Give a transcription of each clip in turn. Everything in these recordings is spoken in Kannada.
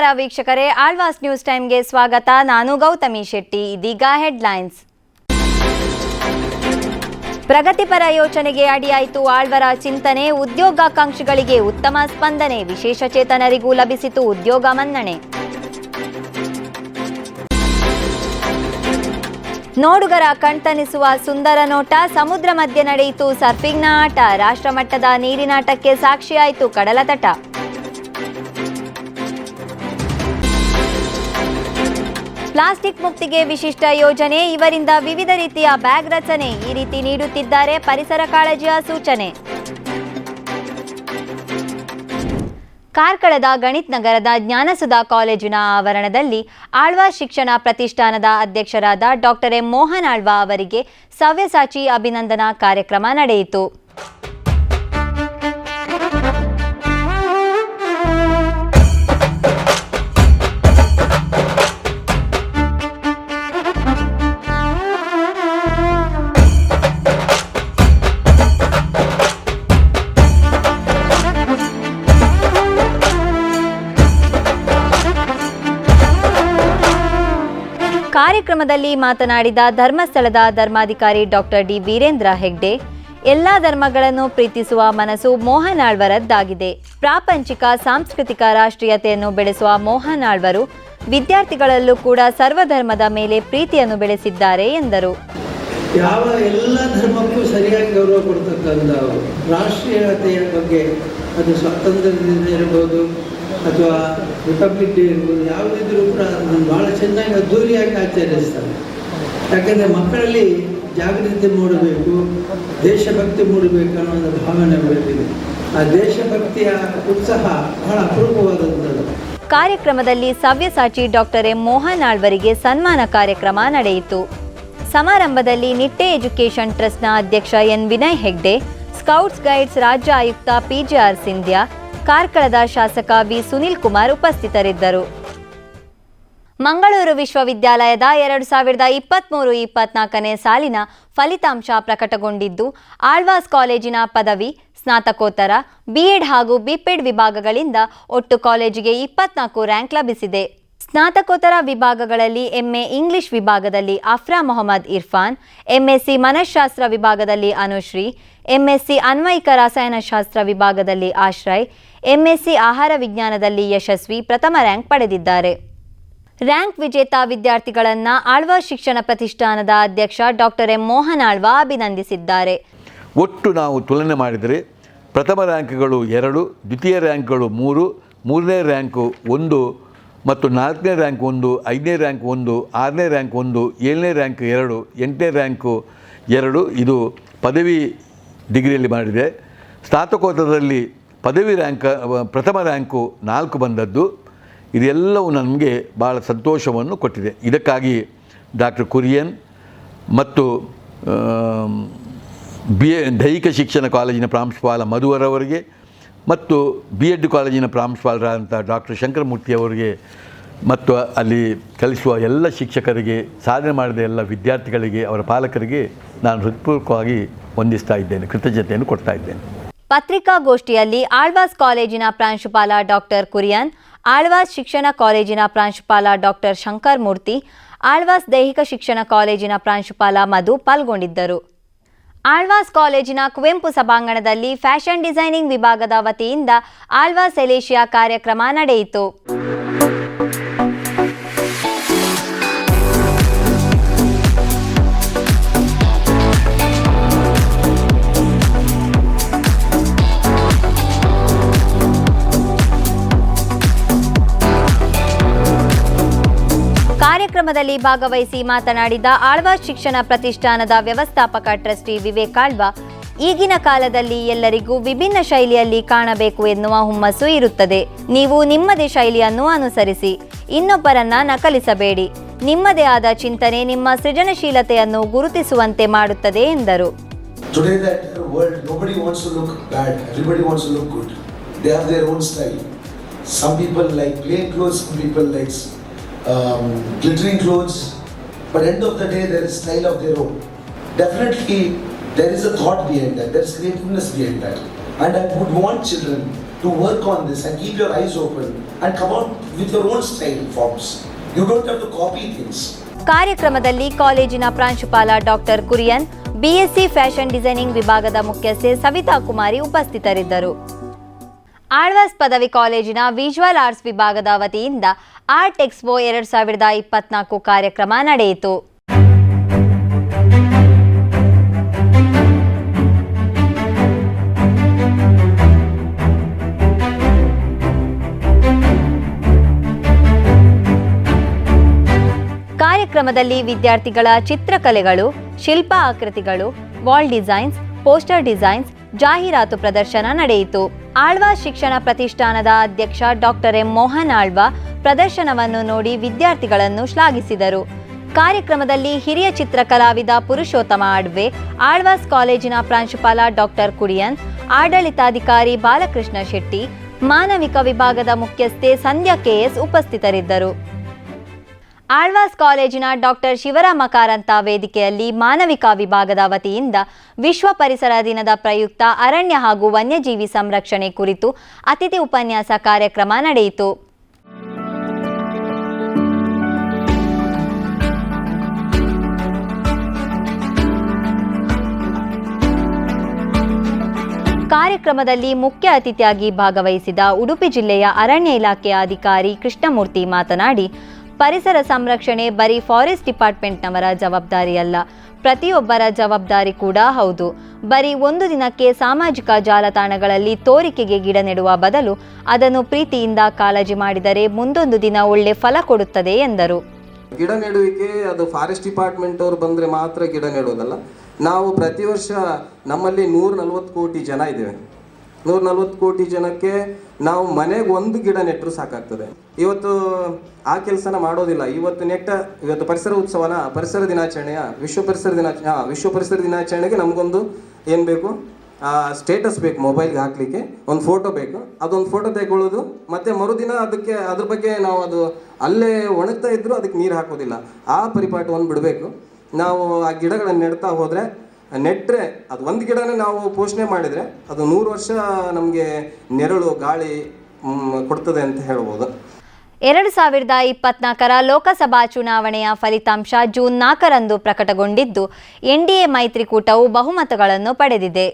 ನಮಸ್ಕಾರ ವೀಕ್ಷಕರೇ, ಆಳ್ವಾಸ್ ನ್ಯೂಸ್ ಟೈಮ್ಗೆ ಸ್ವಾಗತ. ನಾನು ಗೌತಮಿ ಶೆಟ್ಟಿ, ಇದೀಗ ಹೆಡ್ಲೈನ್ಸ್. ಪ್ರಗತಿಪರ ಯೋಚನೆಗೆ ಅಡಿಯಾಯಿತು ಆಳ್ವರ ಚಿಂತನೆ. ಉದ್ಯೋಗಾಕಾಂಕ್ಷಿಗಳಿಗೆ ಉತ್ತಮ ಸ್ಪಂದನೆ. ವಿಶೇಷ ಚೇತನರಿಗೂ ಲಭಿಸಿತು ಉದ್ಯೋಗ ಮನ್ನಣೆ. ನೋಡುಗರ ಕಣ್ತನಿಸುವ ಸುಂದರ ನೋಟ. ಸಮುದ್ರ ಮಧ್ಯೆ ನಡೆಯಿತು ಸರ್ಫಿಂಗ್ನ ಆಟ. ರಾಷ್ಟ್ರಮಟ್ಟದ ನೀರಿನಾಟಕ್ಕೆ ಸಾಕ್ಷಿಯಾಯಿತು ಕಡಲತಟ. ಪ್ಲಾಸ್ಟಿಕ್ ಮುಕ್ತಿಗೆ ವಿಶಿಷ್ಟ ಯೋಜನೆ, ಇವರಿಂದ ವಿವಿಧ ರೀತಿಯ ಬ್ಯಾಗ್ ರಚನೆ ಈ ರೀತಿ ನೀಡುತ್ತಿದ್ದಾರೆ ಪರಿಸರ ಕಾಳಜಿಯ ಸೂಚನೆ. ಕಾರ್ಕಳದ ಗಣಿತ್ ನಗರದ ಜ್ಞಾನಸುಧಾ ಕಾಲೇಜಿನ ಆವರಣದಲ್ಲಿ ಆಳ್ವಾ ಶಿಕ್ಷಣ ಪ್ರತಿಷ್ಠಾನದ ಅಧ್ಯಕ್ಷರಾದ ಡಾಕ್ಟರ್ ಎಂ ಮೋಹನ್ ಆಳ್ವಾ ಅವರಿಗೆ ಸವ್ಯಸಾಚಿ ಅಭಿನಂದನಾ ಕಾರ್ಯಕ್ರಮ ನಡೆಯಿತು. ಕಾರ್ಯಕ್ರಮದಲ್ಲಿ ಮಾತನಾಡಿದ ಧರ್ಮಸ್ಥಳದ ಧರ್ಮಾಧಿಕಾರಿ ಡಾಕ್ಟರ್ ಡಿ ವೀರೇಂದ್ರ ಹೆಗ್ಡೆ, ಎಲ್ಲ ಧರ್ಮಗಳನ್ನು ಪ್ರೀತಿಸುವ ಮನಸ್ಸು ಮೋಹನಾಳ್ವರದ್ದಾಗಿದೆ ಪ್ರಾಪಂಚಿಕ, ಸಾಂಸ್ಕೃತಿಕ, ರಾಷ್ಟ್ರೀಯತೆಯನ್ನು ಬೆಳೆಸುವ ಮೋಹನಾಳ್ವರು ವಿದ್ಯಾರ್ಥಿಗಳಲ್ಲೂ ಕೂಡ ಸರ್ವಧರ್ಮದ ಮೇಲೆ ಪ್ರೀತಿಯನ್ನು ಬೆಳೆಸಿದ್ದಾರೆ ಎಂದರು. ಯಾವ ಎಲ್ಲ ಧರ್ಮಕ್ಕೂ ಸರಿಯಾಗಿ ಗೌರವ ಕೊಡ್ತಕ್ಕಂಥ ರಾಷ್ಟ್ರೀಯತೆಯ ಬಗ್ಗೆ ಅದು ಸ್ವಾತಂತ್ರ್ಯದಿಂದ ಇರ್ಬೋದು ಅಥವಾ ರಿಪಬ್ಲಿಕ್ ಡೇ ಇರ್ಬೋದು ಯಾವುದಿದ್ರೂ ಕೂಡ ಅದನ್ನು ಭಾಳ ಚೆನ್ನಾಗಿ ಅದ್ಧೂರಿಯಾಗಿ ಆಚರಿಸ್ತಾರೆ. ಯಾಕಂದರೆ ಮಕ್ಕಳಲ್ಲಿ ಜಾಗೃತಿ ಮೂಡಬೇಕು, ದೇಶಭಕ್ತಿ ಮೂಡಬೇಕು ಅನ್ನೋ ಒಂದು ಭಾವನೆ ಬರುತ್ತಿದೆ ಆ ದೇಶಭಕ್ತಿಯ ಉತ್ಸಾಹ ಬಹಳ ಅಪರೂಪವಾದಂಥದ್ದು. ಕಾರ್ಯಕ್ರಮದಲ್ಲಿ ಸವ್ಯಸಾಚಿ ಡಾಕ್ಟರ್ ಎಂ ಮೋಹನ್ ಆಳ್ವರಿಗೆ ಸನ್ಮಾನ ಕಾರ್ಯಕ್ರಮ ನಡೆಯಿತು. ಸಮಾರಂಭದಲ್ಲಿ ನಿಟ್ಟೆ ಎಜುಕೇಷನ್ ಟ್ರಸ್ಟ್ನ ಅಧ್ಯಕ್ಷ N Vinay Hegde, scouts guides ರಾಜ್ಯ ಆಯುಕ್ತ ಪಿಜೆಆರ್ ಸಿಂಧ್ಯಾ ಕಾರ್ಕಳದ ಶಾಸಕ ವಿ. ಸುನಿಲ್ ಕುಮಾರ್ ಉಪಸ್ಥಿತರಿದ್ದರು. ಮಂಗಳೂರು ವಿಶ್ವವಿದ್ಯಾಲಯದ ಎರಡು ಸಾವಿರದ ಇಪ್ಪತ್ತ್ಮೂರು ಇಪ್ಪತ್ನಾಲ್ಕನೇ ಸಾಲಿನ ಫಲಿತಾಂಶ ಪ್ರಕಟಗೊಂಡಿದ್ದು, ಆಳ್ವಾಸ್ ಕಾಲೇಜಿನ ಪದವಿ, ಸ್ನಾತಕೋತ್ತರ ಬಿಎಡ್ ಹಾಗೂ ಬಿಪೆಡ್ ವಿಭಾಗಗಳಿಂದ ಒಟ್ಟು ಕಾಲೇಜಿಗೆ ಇಪ್ಪತ್ನಾಲ್ಕು ರ್ಯಾಂಕ್ ಲಭಿಸಿದೆ. ಸ್ನಾತಕೋತ್ತರ ವಿಭಾಗಗಳಲ್ಲಿ ಎಂಎ ಇಂಗ್ಲಿಷ್ ವಿಭಾಗದಲ್ಲಿ ಅಫ್ರಾ ಮೊಹಮ್ಮದ್ ಇರ್ಫಾನ್ ಎಂಎಸ್ಸಿ ಮನಃಶಾಸ್ತ್ರ ವಿಭಾಗದಲ್ಲಿ ಅನುಶ್ರೀ ಎಂಎಸ್ಸಿ ಅನ್ವಯಿಕ ರಸಾಯನಶಾಸ್ತ್ರ ವಿಭಾಗದಲ್ಲಿ ಆಶ್ರಯ್ ಎಂಎಸ್ಸಿ ಆಹಾರ ವಿಜ್ಞಾನದಲ್ಲಿ ಯಶಸ್ವಿ ಪ್ರಥಮ ರ್ಯಾಂಕ್ ಪಡೆದಿದ್ದಾರೆ. ರ್ಯಾಂಕ್ ವಿಜೇತ ವಿದ್ಯಾರ್ಥಿಗಳನ್ನು ಆಳ್ವಾ ಶಿಕ್ಷಣ ಪ್ರತಿಷ್ಠಾನದ ಅಧ್ಯಕ್ಷ ಡಾಕ್ಟರ್ ಎಂ ಮೋಹನ್ ಆಳ್ವಾ ಅಭಿನಂದಿಸಿದ್ದಾರೆ. ಒಟ್ಟು ನಾವು ತುಲನೆ ಮಾಡಿದರೆ ಪ್ರಥಮ ರ್ಯಾಂಕ್ಗಳು ಎರಡು, ದ್ವಿತೀಯ ರ್ಯಾಂಕ್ಗಳು ಮೂರು, ಮೂರನೇ ರ್ಯಾಂಕು ಒಂದು ಮತ್ತು ನಾಲ್ಕನೇ ರ್ಯಾಂಕ್ ಒಂದು, ಐದನೇ ರ್ಯಾಂಕ್ ಒಂದು, ಆರನೇ ರ್ಯಾಂಕ್ ಒಂದು, ಏಳನೇ ರ್ಯಾಂಕ್ ಎರಡು, ಎಂಟನೇ ರ್ಯಾಂಕು ಎರಡು, ಇದು ಪದವಿ ಡಿಗ್ರಿಯಲ್ಲಿ ಮಾಡಿದೆ. ಸ್ನಾತಕೋತ್ತರದಲ್ಲಿ ಪದವಿ ರ್ಯಾಂಕ್, ಪ್ರಥಮ ರ್ಯಾಂಕು ನಾಲ್ಕು ಬಂದದ್ದು. ಇದೆಲ್ಲವೂ ನಮಗೆ ಭಾಳ ಸಂತೋಷವನ್ನು ಕೊಟ್ಟಿದೆ. ಇದಕ್ಕಾಗಿ ಡಾಕ್ಟರ್ ಕುರಿಯನ್ ಮತ್ತು ಬಿ ದೈಹಿಕ ಶಿಕ್ಷಣ ಕಾಲೇಜಿನ ಪ್ರಾಂಶುಪಾಲ ಮಧುವರವರಿಗೆ ಮತ್ತು ಬಿ ಎಡ್ ಕಾಲೇಜಿನ ಪ್ರಾಂಶುಪಾಲರಾದಂಥ ಡಾಕ್ಟರ್ ಶಂಕರಮೂರ್ತಿ ಅವರಿಗೆ ಮತ್ತು ಅಲ್ಲಿ ಕಲಿಸುವ ಎಲ್ಲ ಶಿಕ್ಷಕರಿಗೆ, ಸಾಧನೆ ಮಾಡಿದ ಎಲ್ಲ ವಿದ್ಯಾರ್ಥಿಗಳಿಗೆ, ಅವರ ಪಾಲಕರಿಗೆ ನಾನು ಹೃತ್ಪೂರ್ವಕವಾಗಿ ವಂದಿಸ್ತಾ ಇದ್ದೇನೆ, ಕೃತಜ್ಞತೆಯನ್ನು ಕೊಡ್ತಾ ಇದ್ದೇನೆ. ಪತ್ರಿಕಾಗೋಷ್ಠಿಯಲ್ಲಿ ಆಳ್ವಾಸ್ ಕಾಲೇಜಿನ ಪ್ರಾಂಶುಪಾಲ ಡಾಕ್ಟರ್ ಕುರಿಯನ್, ಆಳ್ವಾಸ್ ಶಿಕ್ಷಣ ಕಾಲೇಜಿನ ಪ್ರಾಂಶುಪಾಲ ಡಾಕ್ಟರ್ ಶಂಕರ್ ಮೂರ್ತಿ, ಆಳ್ವಾಸ್ ದೈಹಿಕ ಶಿಕ್ಷಣ ಕಾಲೇಜಿನ ಪ್ರಾಂಶುಪಾಲ ಮಧು ಪಾಲ್ಗೊಂಡಿದ್ದರು. ಆಳ್ವಾಸ್ ಕಾಲೇಜಿನ ಕುವೆಂಪು ಸಭಾಂಗಣದಲ್ಲಿ ಫ್ಯಾಷನ್ ಡಿಸೈನಿಂಗ್ ವಿಭಾಗದ ವತಿಯಿಂದ ಆಳ್ವಾಸ್ ಎಲೇಷಿಯಾ ಕಾರ್ಯಕ್ರಮ ನಡೆಯಿತು. ಕಾರ್ಯಕ್ರಮದಲ್ಲಿ ಭಾಗವಹಿಸಿ ಮಾತನಾಡಿದ ಆಳ್ವಾಸ್ ಶಿಕ್ಷಣ ಪ್ರತಿಷ್ಠಾನದ ವ್ಯವಸ್ಥಾಪಕ ಟ್ರಸ್ಟಿ ವಿವೇಕ್ ಆಳ್ವಾ, ಈಗಿನ ಕಾಲದಲ್ಲಿ ಎಲ್ಲರಿಗೂ ವಿಭಿನ್ನ ಶೈಲಿಯಲ್ಲಿ ಕಾಣಬೇಕು ಎನ್ನುವ ಹುಮ್ಮಸ್ಸು ಇರುತ್ತದೆ. ನೀವು ನಿಮ್ಮದೇ ಶೈಲಿಯನ್ನು ಅನುಸರಿಸಿ, ಇನ್ನೊಬ್ಬರನ್ನ ನಕಲಿಸಬೇಡಿ. ನಿಮ್ಮದೇ ಆದ ಚಿಂತನೆ ನಿಮ್ಮ ಸೃಜನಶೀಲತೆಯನ್ನು ಗುರುತಿಸುವಂತೆ ಮಾಡುತ್ತದೆ ಎಂದರು. Um, glittering clothes. But end of the day, there is style of their own. Definitely, there is a thought behind that. There is creativeness behind that. And I would want children to work on this and keep your eyes open and come out with your own style forms. You don't have to copy things. ಕಾರ್ಯಕ್ರಮದಲ್ಲಿ ಕಾಲೇಜಿನ ಪ್ರಾಂಶುಪಾಲ doctor Kurian B Sc fashion designing ವಿಭಾಗದ ಮುಖ್ಯಸ್ಥೆ ಸವಿತಾ ಕುಮಾರಿ ಉಪಸ್ಥಿತರಿದ್ದರು ಆಳ್ವಾಸ್ ಪದವಿ ಕಾಲೇಜಿನ ವಿಜುವಲ್ ಆರ್ಟ್ಸ್ ವಿಭಾಗದ ವತಿಯಿಂದ ಆರ್ಟ್ ಎಕ್ಸ್ಪೋ ಎರಡು ಸಾವಿರದ ಇಪ್ಪತ್ನಾಲ್ಕು ಕಾರ್ಯಕ್ರಮ ನಡೆಯಿತು. ಕಾರ್ಯಕ್ರಮದಲ್ಲಿ ವಿದ್ಯಾರ್ಥಿಗಳ ಚಿತ್ರಕಲೆಗಳು, ಶಿಲ್ಪ ಆಕೃತಿಗಳು, ವಾಲ್ ಡಿಸೈನ್ಸ್, ಪೋಸ್ಟರ್ ಡಿಸೈನ್ಸ್, ಜಾಹೀರಾತು ಪ್ರದರ್ಶನ ನಡೆಯಿತು. ಆಳ್ವಾ ಶಿಕ್ಷಣ ಪ್ರತಿಷ್ಠಾನದ ಅಧ್ಯಕ್ಷ ಡಾಕ್ಟರ್ ಎಂ ಮೋಹನ್ ಆಳ್ವಾ ಪ್ರದರ್ಶನವನ್ನು ನೋಡಿ ವಿದ್ಯಾರ್ಥಿಗಳನ್ನು ಶ್ಲಾಘಿಸಿದರು. ಕಾರ್ಯಕ್ರಮದಲ್ಲಿ ಹಿರಿಯ ಚಿತ್ರಕಲಾವಿದ ಪುರುಷೋತ್ತಮ ಅಡ್ವೆ, ಆಳ್ವಾಸ್ ಕಾಲೇಜಿನ ಪ್ರಾಂಶುಪಾಲ ಡಾಕ್ಟರ್ ಕುಡಿಯನ್, ಆಡಳಿತಾಧಿಕಾರಿ ಬಾಲಕೃಷ್ಣ ಶೆಟ್ಟಿ, ಮಾನವಿಕ ವಿಭಾಗದ ಮುಖ್ಯಸ್ಥೆ ಸಂಧ್ಯಾ ಕೆಎಸ್ ಉಪಸ್ಥಿತರಿದ್ದರು. ಆಳ್ವಾಸ್ ಕಾಲೇಜಿನ ಡಾಕ್ಟರ್ ಶಿವರಾಮ ಕಾರಂತ ವೇದಿಕೆಯಲ್ಲಿ ಮಾನವಿಕ ವಿಭಾಗದ ವತಿಯಿಂದ ವಿಶ್ವ ಪರಿಸರ ದಿನದ ಪ್ರಯುಕ್ತ ಅರಣ್ಯ ಹಾಗೂ ವನ್ಯಜೀವಿ ಸಂರಕ್ಷಣೆ ಕುರಿತು ಅತಿಥಿ ಉಪನ್ಯಾಸ ಕಾರ್ಯಕ್ರಮ ನಡೆಯಿತು. ಕಾರ್ಯಕ್ರಮದಲ್ಲಿ ಮುಖ್ಯ ಅತಿಥಿಯಾಗಿ ಭಾಗವಹಿಸಿದ ಉಡುಪಿ ಜಿಲ್ಲೆಯ ಅರಣ್ಯ ಇಲಾಖೆಯ ಅಧಿಕಾರಿ ಕೃಷ್ಣಮೂರ್ತಿ ಮಾತನಾಡಿ, ಪರಿಸರ ಸಂರಕ್ಷಣೆ ಬರೀ ಫಾರೆಸ್ಟ್ ಡಿಪಾರ್ಟ್ಮೆಂಟ್ನವರ ಜವಾಬ್ದಾರಿಯಲ್ಲ. ಪ್ರತಿಯೊಬ್ಬರ ಜವಾಬ್ದಾರಿ ಕೂಡ ಹೌದು. ಬರೀ ಒಂದು ದಿನಕ್ಕೆ ಸಾಮಾಜಿಕ ಜಾಲತಾಣಗಳಲ್ಲಿ ತೋರಿಕೆಗೆ ಗಿಡ ನೆಡುವ ಬದಲು ಅದನ್ನು ಪ್ರೀತಿಯಿಂದ ಕಾಳಜಿ ಮಾಡಿದರೆ ಮುಂದೊಂದು ದಿನ ಒಳ್ಳೆ ಫಲ ಕೊಡುತ್ತದೆ ಎಂದರು. ಗಿಡ ನೆಡುವಿಕೆ, ಅದು ಫಾರೆಸ್ಟ್ ಡಿಪಾರ್ಟ್ಮೆಂಟ್ ಅವರು ಬಂದರೆ ಮಾತ್ರ ಗಿಡ ನೆಡೋದಲ್ಲ ನಾವು ಪ್ರತಿ ವರ್ಷ ನಮ್ಮಲ್ಲಿ ನೂರ ನಲ್ವತ್ತು ಕೋಟಿ ಜನ ಇದ್ದೇವೆ. ನೂರ ನಲ್ವತ್ತು ಕೋಟಿ ಜನಕ್ಕೆ ನಾವು ಮನೆಗೆ ಒಂದು ಗಿಡ ನೆಟ್ಟರು ಸಾಕಾಗ್ತದೆ. ಇವತ್ತು ಆ ಕೆಲಸನ ಮಾಡೋದಿಲ್ಲ. ಇವತ್ತು ನೆಟ್ಟ, ಇವತ್ತು ಪರಿಸರ ಉತ್ಸವನ ಪರಿಸರ ದಿನಾಚರಣೆಯ, ವಿಶ್ವ ಪರಿಸರ ದಿನಾಚ ಹಾಂ ವಿಶ್ವ ಪರಿಸರ ದಿನಾಚರಣೆಗೆ ನಮಗೊಂದು ಏನು ಬೇಕು? ಸ್ಟೇಟಸ್ ಬೇಕು ಮೊಬೈಲ್ಗೆ ಹಾಕಲಿಕ್ಕೆ. ಒಂದು ಫೋಟೋ ಬೇಕು. ಅದೊಂದು ಫೋಟೋ ತೆಗೊಳ್ಳೋದು ಮತ್ತು ಮರುದಿನ ಅದಕ್ಕೆ, ಅದ್ರ ಬಗ್ಗೆ ನಾವು ಅದು ಅಲ್ಲೇ ಒಣಗ್ತಾ ಇದ್ದರೂ ಅದಕ್ಕೆ ನೀರು ಹಾಕೋದಿಲ್ಲ. ಆ ಪರಿಪಾಠವನ್ನು ಬಿಡಬೇಕು. ನಾವು ಆ ಗಿಡಗಳನ್ನು ನೆಡ್ತಾ ಹೋದರೆ ನೆಟ್ಟರೆ ಅದು ಒಂದು ಗಿಡನೇ ನಾವು ಪೋಷಣೆ ಮಾಡಿದರೆ ಅದು ನೂರು ವರ್ಷ ನಮಗೆ ನೆರಳು, ಗಾಳಿ ಕೊಡ್ತದೆ ಅಂತ ಹೇಳ್ಬೋದು. ಎರಡು ಸಾವಿರದ ಇಪ್ಪತ್ನಾಲ್ಕರ ಲೋಕಸಭಾ ಚುನಾವಣೆಯ ಫಲಿತಾಂಶ ಜೂನ್ ನಾಲ್ಕರಂದು ಪ್ರಕಟಗೊಂಡಿದ್ದು ಎನ್ಡಿಎ ಮೈತ್ರಿಕೂಟವು ಬಹುಮತಗಳನ್ನು ಪಡೆದಿದೆ.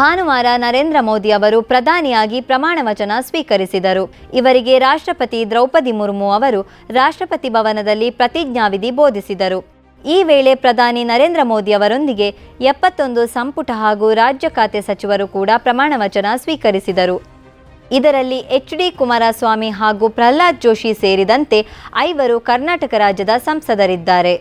ಭಾನುವಾರ ನರೇಂದ್ರ ಮೋದಿ ಅವರು ಪ್ರಧಾನಿಯಾಗಿ ಪ್ರಮಾಣ ವಚನ ಸ್ವೀಕರಿಸಿದರು. ಇವರಿಗೆ ರಾಷ್ಟ್ರಪತಿ ದ್ರೌಪದಿ ಮುರ್ಮು ಅವರು ರಾಷ್ಟ್ರಪತಿ ಭವನದಲ್ಲಿ ಪ್ರತಿಜ್ಞಾವಿಧಿ ಬೋಧಿಸಿದರು. ಈ ವೇಳೆ ಪ್ರಧಾನಿ ನರೇಂದ್ರ ಮೋದಿ ಅವರೊಂದಿಗೆ ಎಪ್ಪತ್ತೊಂದು ಸಂಪುಟ ಹಾಗೂ ರಾಜ್ಯ ಖಾತೆ ಸಚಿವರು ಕೂಡ ಪ್ರಮಾಣ ವಚನ ಸ್ವೀಕರಿಸಿದರು. ಇದರಲ್ಲಿ ಎಚ್ ಡಿ ಕುಮಾರಸ್ವಾಮಿ ಹಾಗೂ ಪ್ರಹ್ಲಾದ್ ಜೋಶಿ ಸೇರಿದಂತೆ ಐವರು ಕರ್ನಾಟಕ ರಾಜ್ಯದ ಸಂಸದರಿದ್ದಾರೆ.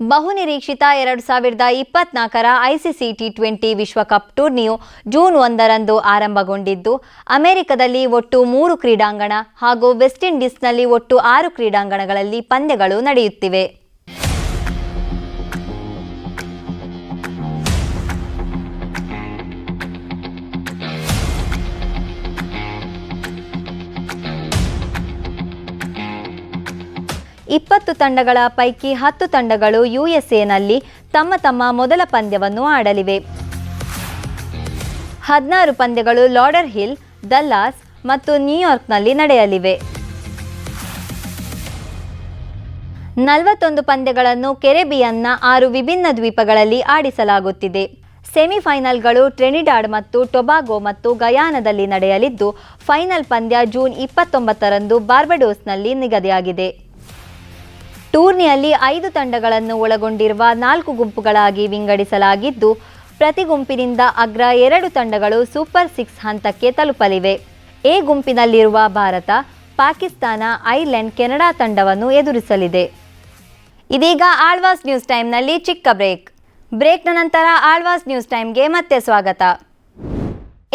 ಬಹುನಿರೀಕ್ಷಿತ ಎರಡು ಸಾವಿರದ ಇಪ್ಪತ್ನಾಲ್ಕರ ಐಸಿಸಿ ಟಿ ಟ್ವೆಂಟಿ ವಿಶ್ವಕಪ್ ಟೂರ್ನಿಯು ಜೂನ್ ಒಂದರಂದು ಆರಂಭಗೊಂಡಿದ್ದು, ಅಮೆರಿಕದಲ್ಲಿ ಒಟ್ಟು ಮೂರು ಕ್ರೀಡಾಂಗಣ ಹಾಗೂ ವೆಸ್ಟ್ ಇಂಡೀಸ್ನಲ್ಲಿ ಒಟ್ಟು ಆರು ಕ್ರೀಡಾಂಗಣಗಳಲ್ಲಿ ಪಂದ್ಯಗಳು ನಡೆಯುತ್ತಿವೆ. ಇಪ್ಪತ್ತು ತಂಡಗಳ ಪೈಕಿ ಹತ್ತು ತಂಡಗಳು ಯುಎಸ್ಎನಲ್ಲಿ ತಮ್ಮ ತಮ್ಮ ಮೊದಲ ಪಂದ್ಯವನ್ನು ಆಡಲಿವೆ. ಹದಿನಾರು ಪಂದ್ಯಗಳು ಲಾಡರ್ ಹಿಲ್ ದಲ್ಲಾಸ್ ಮತ್ತು ನ್ಯೂಯಾರ್ಕ್ನಲ್ಲಿ ನಡೆಯಲಿವೆ. ನಲವತ್ತೊಂದು ಪಂದ್ಯಗಳನ್ನು ಕೆರೆಬಿಯನ್ನ ಆರು ವಿಭಿನ್ನ ದ್ವೀಪಗಳಲ್ಲಿ ಆಡಿಸಲಾಗುತ್ತಿದೆ. ಸೆಮಿಫೈನಲ್ಗಳು ಟ್ರೆನಿಡಾಡ್ ಮತ್ತು ಟೊಬಾಗೊ ಮತ್ತು ಗಯಾನದಲ್ಲಿ ನಡೆಯಲಿದ್ದು, ಫೈನಲ್ ಪಂದ್ಯ ಜೂನ್ ಇಪ್ಪತ್ತೊಂಬತ್ತರಂದು ಬಾರ್ಬಡೋಸ್ನಲ್ಲಿ ನಿಗದಿಯಾಗಿದೆ. ಟೂರ್ನಿಯಲ್ಲಿ ಐದು ತಂಡಗಳನ್ನು ಒಳಗೊಂಡಿರುವ ನಾಲ್ಕು ಗುಂಪುಗಳಾಗಿ ವಿಂಗಡಿಸಲಾಗಿದ್ದು, ಪ್ರತಿ ಗುಂಪಿನಿಂದ ಅಗ್ರ ಎರಡು ತಂಡಗಳು ಸೂಪರ್ ಸಿಕ್ಸ್ ಹಂತಕ್ಕೆ ತಲುಪಲಿವೆ. ಎ ಗುಂಪಿನಲ್ಲಿರುವ ಭಾರತ, ಪಾಕಿಸ್ತಾನ, ಐರ್ಲೆಂಡ್, ಕೆನಡಾ ತಂಡವನ್ನು ಎದುರಿಸಲಿದೆ. ಇದೀಗ ಆಳ್ವಾಸ್ ನ್ಯೂಸ್ ಟೈಮ್ನಲ್ಲಿ ಚಿಕ್ಕ ಬ್ರೇಕ್. ಬ್ರೇಕ್ನ ನಂತರ ಆಳ್ವಾಸ್ ನ್ಯೂಸ್ ಟೈಮ್ಗೆ ಮತ್ತೆ ಸ್ವಾಗತ.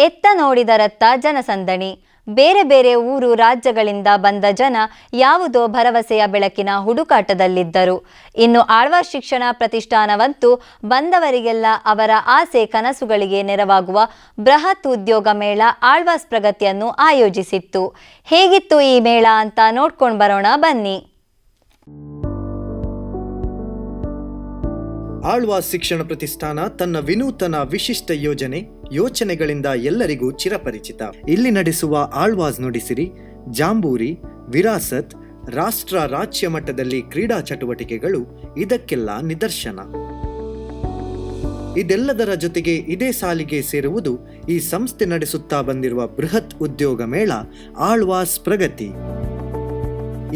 ಎತ್ತ ನೋಡಿದರತ್ತ ಜನಸಂದಣಿ. ಬೇರೆ ಬೇರೆ ಊರು ರಾಜ್ಯಗಳಿಂದ ಬಂದ ಜನ ಯಾವುದೋ ಭರವಸೆಯ ಬೆಳಕಿನ ಹುಡುಕಾಟದಲ್ಲಿದ್ದರು. ಇನ್ನು ಆಳ್ವಾಸ್ ಶಿಕ್ಷಣ ಪ್ರತಿಷ್ಠಾನವಂತೂ ಬಂದವರಿಗೆಲ್ಲ ಅವರ ಆಸೆ ಕನಸುಗಳಿಗೆ ನೆರವಾಗುವ ಬೃಹತ್ ಉದ್ಯೋಗ ಮೇಳ ಆಳ್ವಾಸ್ ಪ್ರಗತಿಯನ್ನು ಆಯೋಜಿಸಿತ್ತು. ಹೇಗಿತ್ತು ಈ ಮೇಳ ಅಂತ ನೋಡ್ಕೊಂಡು ಬರೋಣ ಬನ್ನಿ. ಆಳ್ವಾಸ್ ಶಿಕ್ಷಣ ಪ್ರತಿಷ್ಠಾನ ತನ್ನ ವಿನೂತನ ವಿಶಿಷ್ಟ ಯೋಜನೆ, ಯೋಚನೆಗಳಿಂದ ಎಲ್ಲರಿಗೂ ಚಿರಪರಿಚಿತ. ಇಲ್ಲಿ ನಡೆಸುವ ಆಳ್ವಾಸ್ ನುಡಿಸಿರಿ. ಜಾಂಬೂರಿ, ವಿರಾಸತ್, ರಾಷ್ಟ್ರ ರಾಜ್ಯ ಮಟ್ಟದಲ್ಲಿ ಕ್ರೀಡಾ ಚಟುವಟಿಕೆಗಳು ಇದಕ್ಕೆಲ್ಲ ನಿದರ್ಶನ. ಇದೆಲ್ಲದರ ಜೊತೆಗೆ ಇದೇ ಸಾಲಿಗೆ ಸೇರುವುದು ಈ ಸಂಸ್ಥೆ ನಡೆಸುತ್ತಾ ಬಂದಿರುವ ಬೃಹತ್ ಉದ್ಯೋಗ ಮೇಳ ಆಳ್ವಾಸ್ ಪ್ರಗತಿ.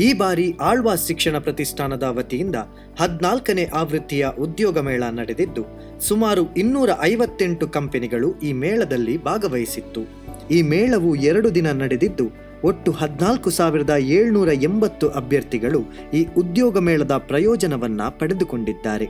ಈ ಬಾರಿ ಆಳ್ವಾಸ್ ಶಿಕ್ಷಣ ಪ್ರತಿಷ್ಠಾನದ ವತಿಯಿಂದ ಹದಿನಾಲ್ಕನೇ ಆವೃತ್ತಿಯ ಉದ್ಯೋಗ ಮೇಳ ನಡೆದಿದ್ದು, ಸುಮಾರು ಇನ್ನೂರ ಐವತ್ತೆಂಟು ಕಂಪನಿಗಳು ಈ ಮೇಳದಲ್ಲಿ ಭಾಗವಹಿಸಿತ್ತು. ಈ ಮೇಳವು ಎರಡು ದಿನ ನಡೆದಿದ್ದು, ಒಟ್ಟು ಹದಿನಾಲ್ಕು ಸಾವಿರದ ಏಳ್ನೂರ ಎಂಬತ್ತು ಅಭ್ಯರ್ಥಿಗಳು ಈ ಉದ್ಯೋಗ ಮೇಳದ ಪ್ರಯೋಜನವನ್ನ ಪಡೆದುಕೊಂಡಿದ್ದಾರೆ.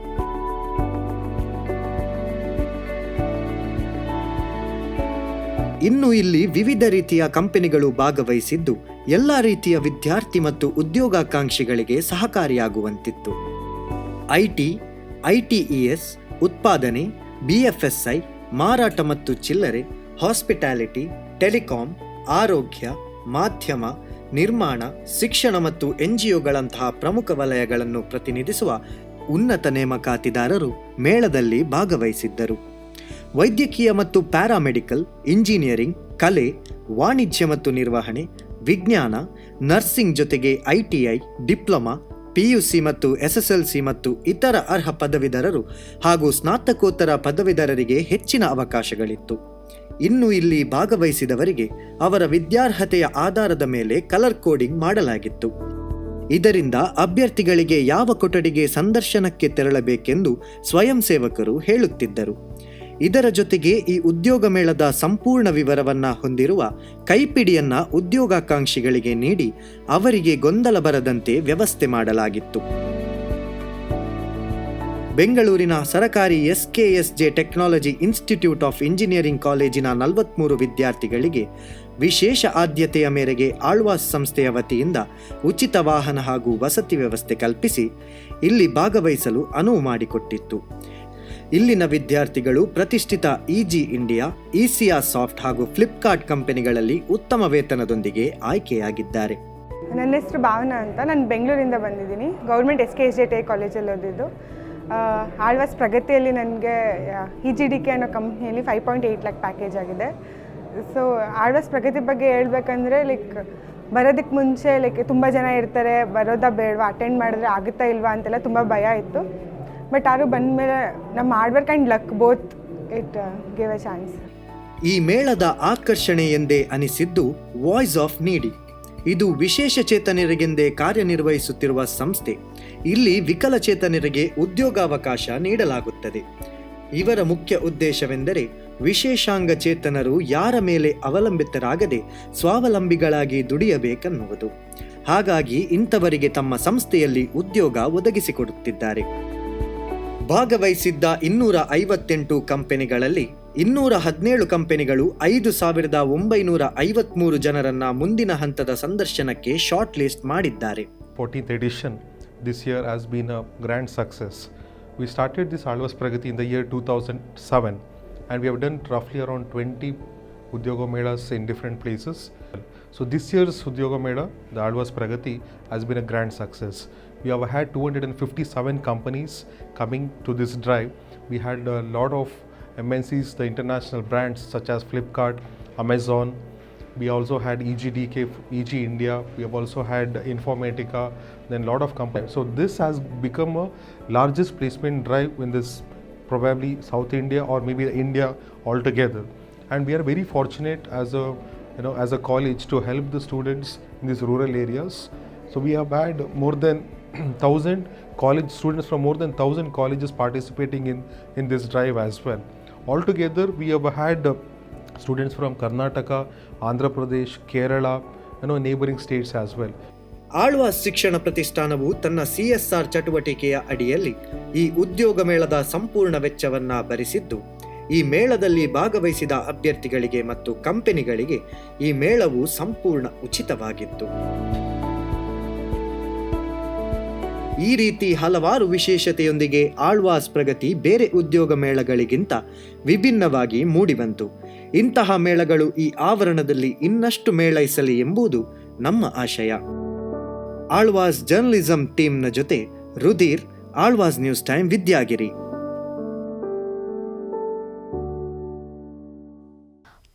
ಇನ್ನು ಇಲ್ಲಿ ವಿವಿಧ ರೀತಿಯ ಕಂಪನಿಗಳು ಭಾಗವಹಿಸಿದ್ದು ಎಲ್ಲ ರೀತಿಯ ವಿದ್ಯಾರ್ಥಿ ಮತ್ತು ಉದ್ಯೋಗಾಕಾಂಕ್ಷಿಗಳಿಗೆ ಸಹಕಾರಿಯಾಗುವಂತಿತ್ತು. ಐಟಿ ಐಟಿಇಎಸ್ ಉತ್ಪಾದನೆ ಬಿಎಫ್ಎಸ್ಐ ಮಾರಾಟ ಮತ್ತು ಚಿಲ್ಲರೆ ಹಾಸ್ಪಿಟಾಲಿಟಿ ಟೆಲಿಕಾಂ, ಆರೋಗ್ಯ, ಮಾಧ್ಯಮ, ನಿರ್ಮಾಣ, ಶಿಕ್ಷಣ ಮತ್ತು ಎನ್ಜಿಒಗಳಂತಹ ಪ್ರಮುಖ ವಲಯಗಳನ್ನು ಪ್ರತಿನಿಧಿಸುವ ಉನ್ನತ ನೇಮಕಾತಿದಾರರು ಮೇಳದಲ್ಲಿ ಭಾಗವಹಿಸಿದ್ದರು. ವೈದ್ಯಕೀಯ ಮತ್ತು ಪ್ಯಾರಾಮೆಡಿಕಲ್, ಇಂಜಿನಿಯರಿಂಗ್, ಕಲೆ, ವಾಣಿಜ್ಯ ಮತ್ತು ನಿರ್ವಹಣೆ ವಿಜ್ಞಾನ, ನರ್ಸಿಂಗ್ ಜೊತೆಗೆ ಐಟಿಐ ಡಿಪ್ಲೊಮಾ ಪಿಯುಸಿ ಮತ್ತು ಎಸ್ಎಸ್ಎಲ್ಸಿ ಮತ್ತು ಇತರ ಅರ್ಹ ಪದವೀಧರರು ಹಾಗೂ ಸ್ನಾತಕೋತ್ತರ ಪದವೀಧರರಿಗೆ ಹೆಚ್ಚಿನ ಅವಕಾಶಗಳಿತ್ತು. ಇನ್ನು ಇಲ್ಲಿ ಭಾಗವಹಿಸಿದವರಿಗೆ ಅವರ ವಿದ್ಯಾರ್ಹತೆಯ ಆಧಾರದ ಮೇಲೆ ಕಲರ್ ಕೋಡಿಂಗ್ ಮಾಡಲಾಗಿತ್ತು. ಇದರಿಂದ ಅಭ್ಯರ್ಥಿಗಳಿಗೆ ಯಾವ ಕೊಠಡಿಗೆ ಸಂದರ್ಶನಕ್ಕೆ ತೆರಳಬೇಕೆಂದು ಸ್ವಯಂ ಸೇವಕರು ಹೇಳುತ್ತಿದ್ದರು. ಇದರ ಜೊತೆಗೆ ಈ ಉದ್ಯೋಗ ಮೇಳದ ಸಂಪೂರ್ಣ ವಿವರವನ್ನ ಹೊಂದಿರುವ ಕೈಪಿಡಿಯನ್ನ ಉದ್ಯೋಗಾಕಾಂಕ್ಷಿಗಳಿಗೆ ನೀಡಿ ಅವರಿಗೆ ಗೊಂದಲ ಬರದಂತೆ ವ್ಯವಸ್ಥೆ ಮಾಡಲಾಗಿತ್ತು. ಬೆಂಗಳೂರಿನ ಸರಕಾರಿ SKSJ technology institute of engineering ಕಾಲೇಜಿನ ನಲವತ್ಮೂರು ವಿದ್ಯಾರ್ಥಿಗಳಿಗೆ ವಿಶೇಷ ಆದ್ಯತೆಯ ಮೇರೆಗೆ ಆಳ್ವಾಸ್ ಸಂಸ್ಥೆಯ ವತಿಯಿಂದ ಉಚಿತ ವಾಹನ ಹಾಗೂ ವಸತಿ ವ್ಯವಸ್ಥೆ ಕಲ್ಪಿಸಿ ಇಲ್ಲಿ ಭಾಗವಹಿಸಲು ಅನುವು ಮಾಡಿಕೊಟ್ಟಿತ್ತು. ಇಲ್ಲಿನ ವಿದ್ಯಾರ್ಥಿಗಳು ಪ್ರತಿಷ್ಠಿತ ಇಜಿ ಇಂಡಿಯಾ ಇಸಿಯಾ ಸಾಫ್ಟ್ ಹಾಗೂ ಫ್ಲಿಪ್ಕಾರ್ಟ್ ಕಂಪನಿಗಳಲ್ಲಿ ಉತ್ತಮ ವೇತನದೊಂದಿಗೆ ಆಯ್ಕೆಯಾಗಿದ್ದಾರೆ. ನನ್ನ ಹೆಸರು ಭಾವನಾ ಅಂತ. ನಾನು ಬೆಂಗಳೂರಿಂದ ಬಂದಿದ್ದೀನಿ. Government S K S J T ಕಾಲೇಜಲ್ಲಿ ಓದಿದ್ದು. ಆಳ್ವಾಸ್ ಪ್ರಗತಿಯಲ್ಲಿ ನನಗೆ ಇ ಜಿ ಡಿ ಕೆ ಅನ್ನೋ ಕಂಪ್ನಿಯಲ್ಲಿ five point eight lakh package ಆಗಿದೆ. ಸೊ ಆಳ್ವಾಸ್ ಪ್ರಗತಿ ಬಗ್ಗೆ ಹೇಳ್ಬೇಕಂದ್ರೆ ಲೈಕ್ ಬರೋದಕ್ಕೆ ಮುಂಚೆ ಲೈಕ್ ತುಂಬ ಜನ ಇರ್ತಾರೆ. ಬರೋದಾ ಬೇಡವಾ? ಅಟೆಂಡ್ ಮಾಡಿದ್ರೆ ಆಗುತ್ತಾ ಇಲ್ವಾ ಅಂತೆಲ್ಲ ತುಂಬ ಭಯ ಇತ್ತು. ಬಟ್ ಯಾರು ಬಂದಮೇಲೆ ನಮ್ಮ hard and luck both it give a chance ಈ ಮೇಳದ ಆಕರ್ಷಣೆ ಎಂದೇ ಅನಿಸಿದ್ದು ವಾಯ್ಸ್ ಆಫ್ ನೀಡಿ ಇದು ವಿಶೇಷ ಚೇತನರಿಗೆಂದೇ ಕಾರ್ಯನಿರ್ವಹಿಸುತ್ತಿರುವ ಸಂಸ್ಥೆ. ಇಲ್ಲಿ ವಿಕಲಚೇತನರಿಗೆ ಉದ್ಯೋಗಾವಕಾಶ ನೀಡಲಾಗುತ್ತದೆ. ಇವರ ಮುಖ್ಯ ಉದ್ದೇಶವೆಂದರೆ ವಿಶೇಷಾಂಗ ಚೇತನರು ಯಾರ ಮೇಲೆ ಅವಲಂಬಿತರಾಗದೆ ಸ್ವಾವಲಂಬಿಗಳಾಗಿ ದುಡಿಯಬೇಕೆನ್ನುವುದು. ಹಾಗಾಗಿ ಇಂಥವರಿಗೆ ತಮ್ಮ ಸಂಸ್ಥೆಯಲ್ಲಿ ಉದ್ಯೋಗ ಒದಗಿಸಿಕೊಡುತ್ತಿದ್ದಾರೆ. ಭಾಗವಹಿಸಿದ್ದ ಇನ್ನೂರ ಐವತ್ತೆಂಟು ಕಂಪನಿಗಳಲ್ಲಿ ಇನ್ನೂರ ಹದಿನೇಳು ಕಂಪನಿಗಳು ಐದು ಸಾವಿರದ ಒಂಬೈನೂರ ಐವತ್ಮೂರು ಜನರನ್ನ ಮುಂದಿನ ಹಂತದ ಸಂದರ್ಶನಕ್ಕೆ ಶಾರ್ಟ್ ಲಿಸ್ಟ್ ಮಾಡಿದ್ದಾರೆ 14th edition this been a grand success we started this started this Alvas Pragati in the year 2007 and we have done roughly around 20 Udyoga Melas in different places. So this year's Udyoga Mela, the Alvas Pragati, has been a grand success. We have had 257 companies coming to this drive. We had a lot of MNCs, the international brands such as Flipkart, Amazon, we also had EGDK, EG India. We have also had Informatica, then a lot of companies. So this has become a largest placement drive in this probably South India or maybe India altogether. And we are very fortunate as a you know as a college to help the students in these rural areas. So we have had more than thousand college students from more than thousand colleges participating in in this drive as well. Altogether, we have had uh, students from Karnataka, Andhra Pradesh, Kerala, you know, neighboring states as well. Alvas ಶಿಕ್ಷಣ ಪ್ರತಿಷ್ಠಾನವು ತನ್ನ ಸಿಎಸ್ಆರ್ ಚಟುವಟಿಕೆಯ ಅಡಿಯಲ್ಲಿ ಈ ಉದ್ಯೋಗ ಮೇಳದ ಸಂಪೂರ್ಣ ವೆಚ್ಚವನ್ನ ಭರಿಸಿದ್ದು ಈ ಮೇಳದಲ್ಲಿ ಭಾಗವಹಿಸಿದ ಅಭ್ಯರ್ಥಿಗಳಿಗೆ ಮತ್ತು ಕಂಪನಿಗಳಿಗೆ ಈ ಮೇಳವು ಸಂಪೂರ್ಣ ಉಚಿತವಾಗಿತ್ತು ಈ ರೀತಿ ಹಲವಾರು ವಿಶೇಷತೆಯೊಂದಿಗೆ ಆಳ್ವಾಸ್ ಪ್ರಗತಿ ಬೇರೆ ಉದ್ಯೋಗ ಮೇಳಗಳಿಗಿಂತ ವಿಭಿನ್ನವಾಗಿ ಮೂಡಿಬಂತು. ಇಂತಹ ಮೇಳಗಳು ಈ ಆವರಣದಲ್ಲಿ ಇನ್ನಷ್ಟು ಮೇಳೈಸಲಿ ಎಂಬುದು ನಮ್ಮ ಆಶಯ. ಆಳ್ವಾಸ್ ಜರ್ನಲಿಸಂ ಟೀಮ್ನ ಜೊತೆ Rudhir, Alvas news time Vidyagiri.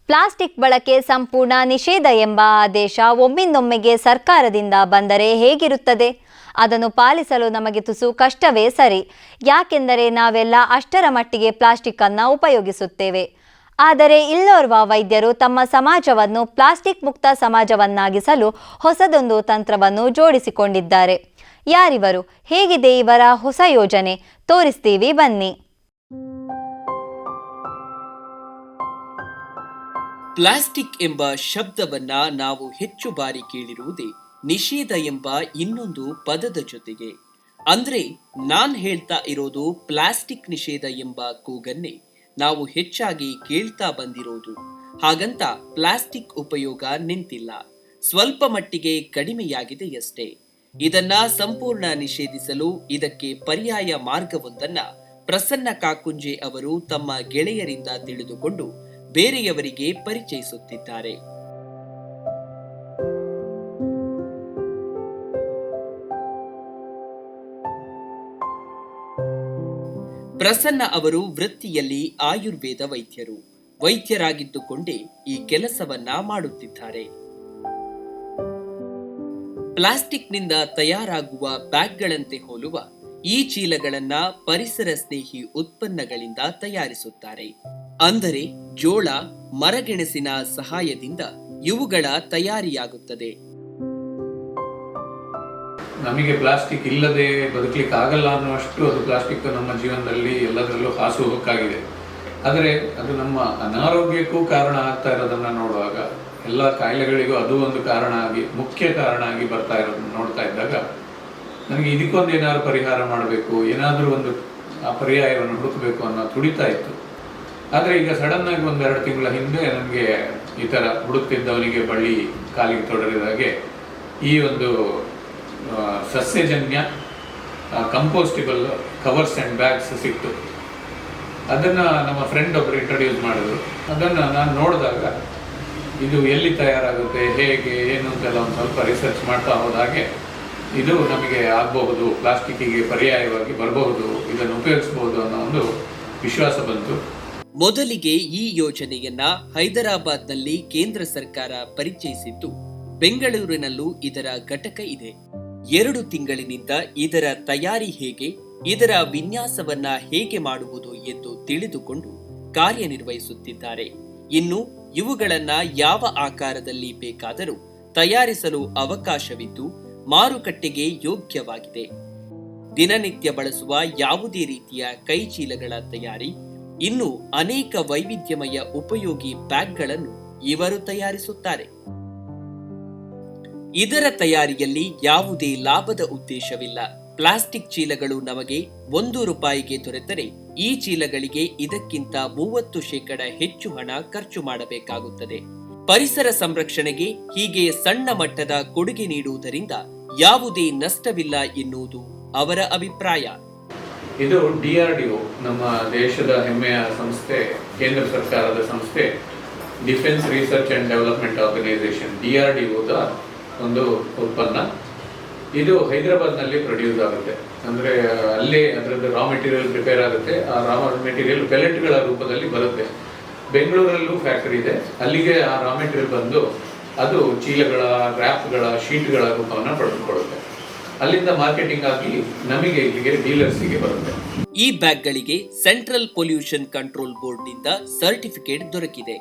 Plastic ಬಳಕೆ ಸಂಪೂರ್ಣ ನಿಷೇಧ ಎಂಬ ಆದೇಶ ಒಮ್ಮಿಂದೊಮ್ಮೆಗೆ ಸರ್ಕಾರದಿಂದ ಬಂದರೆ ಹೇಗಿರುತ್ತದೆ? ಅದನ್ನು ಪಾಲಿಸಲು ನಮಗೆ ತುಸು ಕಷ್ಟವೇ ಸರಿ. ಯಾಕೆಂದರೆ ನಾವೆಲ್ಲ ಅಷ್ಟರ ಮಟ್ಟಿಗೆ ಪ್ಲಾಸ್ಟಿಕ್ ಅನ್ನು ಉಪಯೋಗಿಸುತ್ತೇವೆ. ಆದರೆ ಇಲ್ಲೋರ್ವ ವೈದ್ಯರು ತಮ್ಮ ಸಮಾಜವನ್ನು ಪ್ಲಾಸ್ಟಿಕ್ ಮುಕ್ತ ಸಮಾಜವನ್ನಾಗಿಸಲು ಹೊಸದೊಂದು ತಂತ್ರವನ್ನು ಜೋಡಿಸಿಕೊಂಡಿದ್ದಾರೆ. ಯಾರಿವರು? ಹೇಗಿದೆ ಇವರ ಹೊಸ ಯೋಜನೆ? ತೋರಿಸ್ತೀವಿ, ಬನ್ನಿ. ಪ್ಲಾಸ್ಟಿಕ್ ಎಂಬ ಶಬ್ದವನ್ನ ನಾವು ಹೆಚ್ಚು ಬಾರಿ ಕೇಳಿರುವುದೇ ನಿಷೇಧ ಎಂಬ ಇನ್ನೊಂದು ಪದದ ಜೊತೆಗೆ. ಅಂದ್ರೆ ನಾನ್ ಹೇಳ್ತಾ ಇರೋದು ಪ್ಲಾಸ್ಟಿಕ್ ನಿಷೇಧ ಎಂಬ ಕೂಗನ್ನೇ ನಾವು ಹೆಚ್ಚಾಗಿ ಕೇಳ್ತಾ ಬಂದಿರೋದು. ಹಾಗಂತ ಪ್ಲಾಸ್ಟಿಕ್ ಉಪಯೋಗ ನಿಂತಿಲ್ಲ. ಸ್ವಲ್ಪ ಮಟ್ಟಿಗೆ ಕಡಿಮೆಯಾಗಿದೆಯಷ್ಟೇ ಇದನ್ನ ಸಂಪೂರ್ಣ ನಿಷೇಧಿಸಲು ಇದಕ್ಕೆ ಪರ್ಯಾಯ ಮಾರ್ಗವೊಂದನ್ನ ಪ್ರಸನ್ನ ಕಾಕುಂಜೆ ಅವರು ತಮ್ಮ ಗೆಳೆಯರಿಂದ ತಿಳಿದುಕೊಂಡು ಬೇರೆಯವರಿಗೆ ಪರಿಚಯಿಸುತ್ತಿದ್ದಾರೆ. ಪ್ರಸನ್ನ ಅವರು ವೃತ್ತಿಯಲ್ಲಿ ಆಯುರ್ವೇದ ವೈದ್ಯರು. ವೈದ್ಯರಾಗಿದ್ದುಕೊಂಡೇ ಈ ಕೆಲಸವನ್ನ ಮಾಡುತ್ತಿದ್ದಾರೆ. ಪ್ಲಾಸ್ಟಿಕ್ನಿಂದ ತಯಾರಾಗುವ ಬ್ಯಾಗ್ಗಳಂತೆ ಹೋಲುವ ಈ ಚೀಲಗಳನ್ನ ಪರಿಸರ ಸ್ನೇಹಿ ಉತ್ಪನ್ನಗಳಿಂದ ತಯಾರಿಸುತ್ತಾರೆ. ಅಂದರೆ ಜೋಳ, ಮರಗೆಣಸಿನ ಸಹಾಯದಿಂದ ಇವುಗಳ ತಯಾರಿಯಾಗುತ್ತದೆ. ನಮಗೆ ಪ್ಲಾಸ್ಟಿಕ್ ಇಲ್ಲದೆ ಬದುಕಲಿಕ್ಕೆ ಆಗಲ್ಲ ಅನ್ನುವಷ್ಟು ಅದು ಪ್ಲಾಸ್ಟಿಕ್ ನಮ್ಮ ಜೀವನದಲ್ಲಿ ಎಲ್ಲದರಲ್ಲೂ ಹಾಸುಹೊಕ್ಕಾಗಿದೆ ಆದರೆ ಅದು ನಮ್ಮ ಅನಾರೋಗ್ಯಕ್ಕೂ ಕಾರಣ ಆಗ್ತಾ ಇರೋದನ್ನ ನೋಡುವಾಗ ಎಲ್ಲ ಕಾಯಿಲೆಗಳಿಗೂ ಅದು ಒಂದು ಕಾರಣ ಆಗಿ, ಮುಖ್ಯ ಕಾರಣ ಆಗಿ ಬರ್ತಾ ಇರೋದನ್ನ ನೋಡ್ತಾ ಇದ್ದಾಗ ನನಗೆ ಇದಕ್ಕೊಂದು ಏನಾದರೂ ಪರಿಹಾರ ಮಾಡಬೇಕು, ಏನಾದರೂ ಒಂದು ಆ ಪರ್ಯಾಯವನ್ನು ಹುಡುಕಬೇಕು ಅನ್ನೋ ತುಡಿತಾ ಇತ್ತು. ಆದರೆ ಈಗ ಸಡನ್ ಆಗಿ ಒಂದು ಎರಡು ತಿಂಗಳ ಹಿಂದೆ ನನಗೆ ಈ ಥರ ಹುಡುಕ್ತಿದ್ದವನಿಗೆ ಬಳ್ಳಿ ಕಾಲಿಗೆ ತೊಡರಿದಾಗೆ ಈ ಒಂದು ಸಸ್ಯಜನ್ಯ ಕಂಪೋಸ್ಟಿಬಲ್ ಕವರ್ಸ್ ಆ್ಯಂಡ್ ಬ್ಯಾಗ್ಸ್ ಸಿಕ್ತು. ಅದನ್ನು ನಮ್ಮ ಫ್ರೆಂಡ್ ಒಬ್ಬರು ಇಂಟ್ರೊಡ್ಯೂಸ್ ಮಾಡಿದ್ರು. ಅದನ್ನು ನಾನು ನೋಡಿದಾಗ, ಇದು ಎಲ್ಲಿ ತಯಾರಾಗುತ್ತೆ, ಹೇಗೆ, ಏನು ಅಂತೆಲ್ಲ ಒಂದು ಸ್ವಲ್ಪ ರಿಸರ್ಚ್ ಮಾಡ್ತಾ ಹೋದಾಗೆ ಇದು ನಮಗೆ ಆಗಬಹುದು, ಪ್ಲಾಸ್ಟಿಕ್ಕಿಗೆ ಪರ್ಯಾಯವಾಗಿ ಬರಬಹುದು, ಇದನ್ನು ಉಪಯೋಗಿಸಬಹುದು ಅನ್ನೋ ಒಂದು ವಿಶ್ವಾಸ ಬಂತು. ಮೊದಲಿಗೆ ಈ ಯೋಜನೆಯನ್ನ ಹೈದರಾಬಾದ್ನಲ್ಲಿ ಕೇಂದ್ರ ಸರ್ಕಾರ ಪರಿಚಯಿಸಿದ್ದು ಬೆಂಗಳೂರಿನಲ್ಲೂ ಇದರ ಘಟಕ ಇದೆ. ಎರಡು ತಿಂಗಳಿನಿಂದ ಇದರ ತಯಾರಿ ಹೇಗೆ, ಇದರ ವಿನ್ಯಾಸವನ್ನ ಹೇಗೆ ಮಾಡುವುದು ಎಂದು ತಿಳಿದುಕೊಂಡು ಕಾರ್ಯನಿರ್ವಹಿಸುತ್ತಿದ್ದಾರೆ. ಇನ್ನು ಇವುಗಳನ್ನ ಯಾವ ಆಕಾರದಲ್ಲಿ ಬೇಕಾದರೂ ತಯಾರಿಸಲು ಅವಕಾಶವಿದ್ದು, ಮಾರುಕಟ್ಟೆಗೆ ಯೋಗ್ಯವಾಗಿದೆ. ದಿನನಿತ್ಯ ಬಳಸುವ ಯಾವುದೇ ರೀತಿಯ ಕೈಚೀಲಗಳ ತಯಾರಿ, ಇನ್ನು ಅನೇಕ ವೈವಿಧ್ಯಮಯ ಉಪಯೋಗಿ ಬ್ಯಾಗ್ಗಳನ್ನು ಇವರು ತಯಾರಿಸುತ್ತಾರೆ. ಇದರ ತಯಾರಿಯಲ್ಲಿ ಯಾವುದೇ ಲಾಭದ ಉದ್ದೇಶವಿಲ್ಲ. ಪ್ಲಾಸ್ಟಿಕ್ ಚೀಲಗಳು ನಮಗೆ ಒಂದು ರೂಪಾಯಿಗೆ ದೊರೆತರೆ ಈ ಚೀಲಗಳಿಗೆ ಇದಕ್ಕಿಂತ ಮೂವತ್ತು ಶೇಕಡ ಹೆಚ್ಚು ಹಣ ಖರ್ಚು ಮಾಡಬೇಕಾಗುತ್ತದೆ. ಪರಿಸರ ಸಂರಕ್ಷಣೆಗೆ ಹೀಗೆ ಸಣ್ಣ ಮಟ್ಟದ ಕೊಡುಗೆ ನೀಡುವುದರಿಂದ ಯಾವುದೇ ನಷ್ಟವಿಲ್ಲ ಎನ್ನುವುದು ಅವರ ಅಭಿಪ್ರಾಯ. ಇದು ಡಿಆರ್ಡಿಒ ನಮ್ಮ ದೇಶದ ಹೆಮ್ಮೆಯ ಸಂಸ್ಥೆ, ಕೇಂದ್ರ ಸರ್ಕಾರದ ಸಂಸ್ಥೆ defence research and development organisation ಡಿಆರ್ಡಿಒದ ಒದ ಉತ್ಪನ್ನ. ಇದು ಹೈದರಾಬಾದ್ನಲ್ಲಿ ಪ್ರೊಡ್ಯೂಸ್ ಆಗುತ್ತೆ. ಅಂದರೆ ಅಲ್ಲಿ ಅದರದ್ದು ರಾ ಮೆಟೀರಿಯಲ್ ಪ್ರಿಪೇರ್ ಆಗುತ್ತೆ. ಆ ರಾ ಮೆಟೀರಿಯಲ್ ಪೆಲೆಟ್ಗಳ ರೂಪದಲ್ಲಿ ಬರುತ್ತೆ. ಬೆಂಗಳೂರಲ್ಲೂ ಫ್ಯಾಕ್ಟರಿ ಇದೆ. ಅಲ್ಲಿಗೆ ಆ ರಾ ಮೆಟೀರಿಯಲ್ ಬಂದು ಅದು ಚೀಲಗಳ ರ್ಯಾಪ್ಗಳ ಶೀಟ್ಗಳ ರೂಪವನ್ನು ಪಡೆದುಕೊಳ್ಳುತ್ತೆ. ಅಲ್ಲಿಂದ ಮಾರ್ಕೆಟಿಂಗ್ ಆಗಿ ನಮಗೆ ಇಲ್ಲಿಗೆ ಡೀಲರ್ಸಿಗೆ ಬರುತ್ತೆ. ಈ ಬ್ಯಾಗ್ಗಳಿಗೆ ಸೆಂಟ್ರಲ್ ಪೊಲ್ಯೂಷನ್ ಕಂಟ್ರೋಲ್ ಬೋರ್ಡ್ನಿಂದ ಸರ್ಟಿಫಿಕೇಟ್ ದೊರಕಿದೆ.